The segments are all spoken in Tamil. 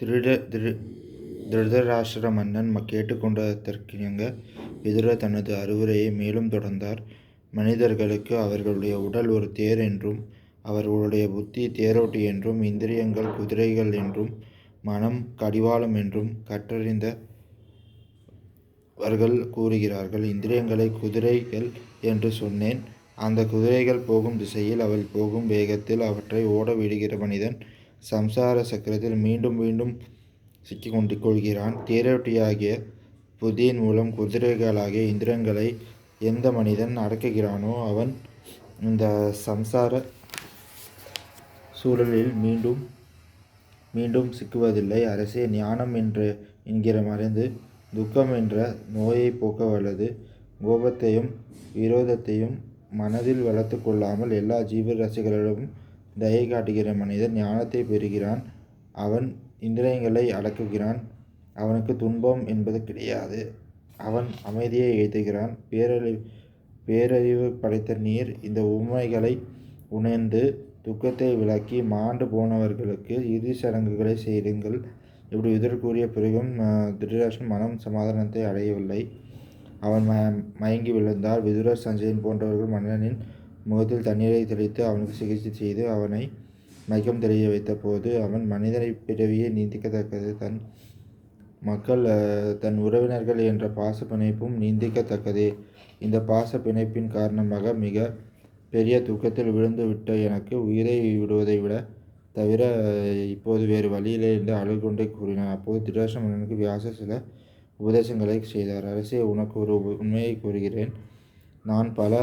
திருட திரு திருதராஷ்டிர மன்னன் கேட்டுக்கொண்டதற்கிணங்க விதுரர் தனது அறிவுரையை மேலும் தொடர்ந்தார். மனிதர்களுக்கு அவர்களுடைய உடல் ஒரு தேர் என்றும் அவர்களுடைய புத்தி தேரோட்டி என்றும் இந்திரியங்கள் குதிரைகள் என்றும் மனம் கடிவாளம் என்றும் கற்றறிந்தவர்கள் கூறுகிறார்கள். இந்திரியங்களை குதிரைகள் என்று சொன்னேன். அந்த குதிரைகள் போகும் திசையில் அவள் போகும் வேகத்தில் அவற்றை ஓட விடுகிற மனிதன் சம்சார சக்கரத்தில் மீண்டும் மீண்டும் சிக்கிக்கொண்டு கொள்கிறான். தேரோட்டியாகிய புதியின் மூலம் குதிரைகளாகிய இந்திரங்களை எந்த மனிதன் அடக்குகிறானோ அவன் இந்த சம்சார சூழலில் மீண்டும் மீண்டும் சிக்குவதில்லை. அரசே ஞானம் என்று என்கிற மறைந்து துக்கம் என்ற நோயை போக்க வல்லது. கோபத்தையும் விரோதத்தையும் மனதில் வளர்த்து கொள்ளாமல் எல்லா ஜீவ ரசிகர்களிடம் தயை காட்டுகிற மனிதன் ஞானத்தை பெறுகிறான். அவன் இந்திரியங்களை அடக்குகிறான். அவனுக்கு துன்பம் என்பது கிடையாது. அவன் அமைதியை எய்துகிறான். பேரறிவு படைத்த நீர் இந்த உண்மைகளை உணர்ந்து துக்கத்தை விளக்கி மாண்டு போனவர்களுக்கு இறுதி சடங்குகளைச் செய்யுங்கள். இப்படி இதற்குரிய பிறகும் திருதராஷ்டிரன் மனம் சமாதானத்தை அடையவில்லை. அவன் மயங்கி விழுந்தால் விதுர சஞ்சயன் போன்றவர்கள் மன்னனின் முகத்தில் தண்ணீரை தெளித்து அவனுக்கு சிகிச்சை செய்து அவனை மயக்கம் தெரிய வைத்த போது அவன் மனிதனை பிறவியே நீந்திக்கத்தக்கது தன் மக்கள் தன் உறவினர்கள் என்ற பாச பிணைப்பும் நீந்திக்கத்தக்கதே இந்த பாச பிணைப்பின் காரணமாக மிக பெரிய துக்கத்தில் விழுந்து விட்ட எனக்கு உயிரை விடுவதை விட தவிர இப்போது வேறு வழியிலே என்று அழுகொண்டே கூறினார் அப்போது திருதராஷ்டிர மன்னனுக்கு வியாச சில உபதேசங்களை செய்தார். அரசே உனக்கு ஒரு உண்மையை கூறுகிறேன். நான் பல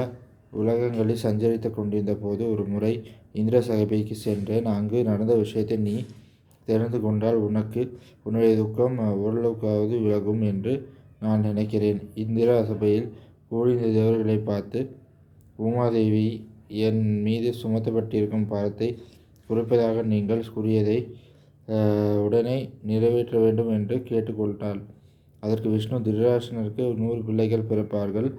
உலகங்களில் சஞ்சரித்துக் கொண்டிருந்த போது ஒருமுறை இந்திர சபைக்கு சென்றேன். அங்கு நடந்த விஷயத்தை நீ தெரிந்து கொண்டால் உனக்கு உன்னுடைய துக்கம் ஓரளவுக்காவது விலகும் என்று நான் நினைக்கிறேன். இந்திர சபையில் கூடிய தேவர்களை பார்த்து உமாதேவி என் மீது சுமத்தப்பட்டிருக்கும் பாரத்தை குறிப்பதாக நீங்கள் கூறியதை உடனே நிறைவேற்ற வேண்டும் என்று கேட்டுக்கொண்டாள் அதற்கு விஷ்ணு திருராசனருக்கு நூறு பிள்ளைகள் பிறப்பார்கள்.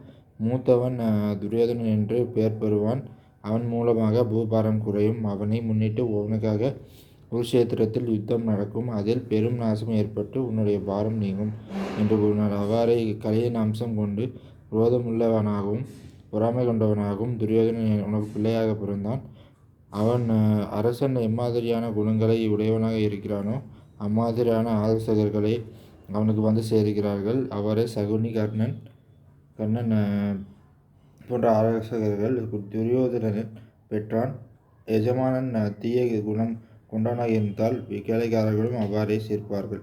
மூத்தவன் துரியோதனன் என்று பெயர் பெறுவான். அவன் மூலமாக பூபாரம் குறையும். அவனை முன்னிட்டு உனக்காக குருஷேத்திரத்தில் யுத்தம் நடக்கும். அதில் பெரும் நாசம் ஏற்பட்டு உன்னுடைய பாரம் நீங்கும் என்று கூறினாள். அவ்வாறே கலையின் அம்சம் கொண்டு குரோதமுள்ளவனாகவும் பொறாமை கொண்டவனாகவும் துரியோதனன் உனக்கு பிள்ளையாகப் பிறந்தான். அவன் அரசன் எம்மாதிரியான குணங்களை உடையவனாக இருக்கிறானோ அம்மாதிரியான ஆலோசகர்களை அவனுக்கு வந்து சேர்கிறார்கள் அவரை சகுனி கர்ணன் கண்ணன் போன்ற ஆலோசகர்கள் துரியோதனன் பெற்றான். எஜமானன் தீய குணம் கொண்டவனாக இருந்தால் வேலைக்காரர்களும் அவ்வாறே சேர்ப்பார்கள்.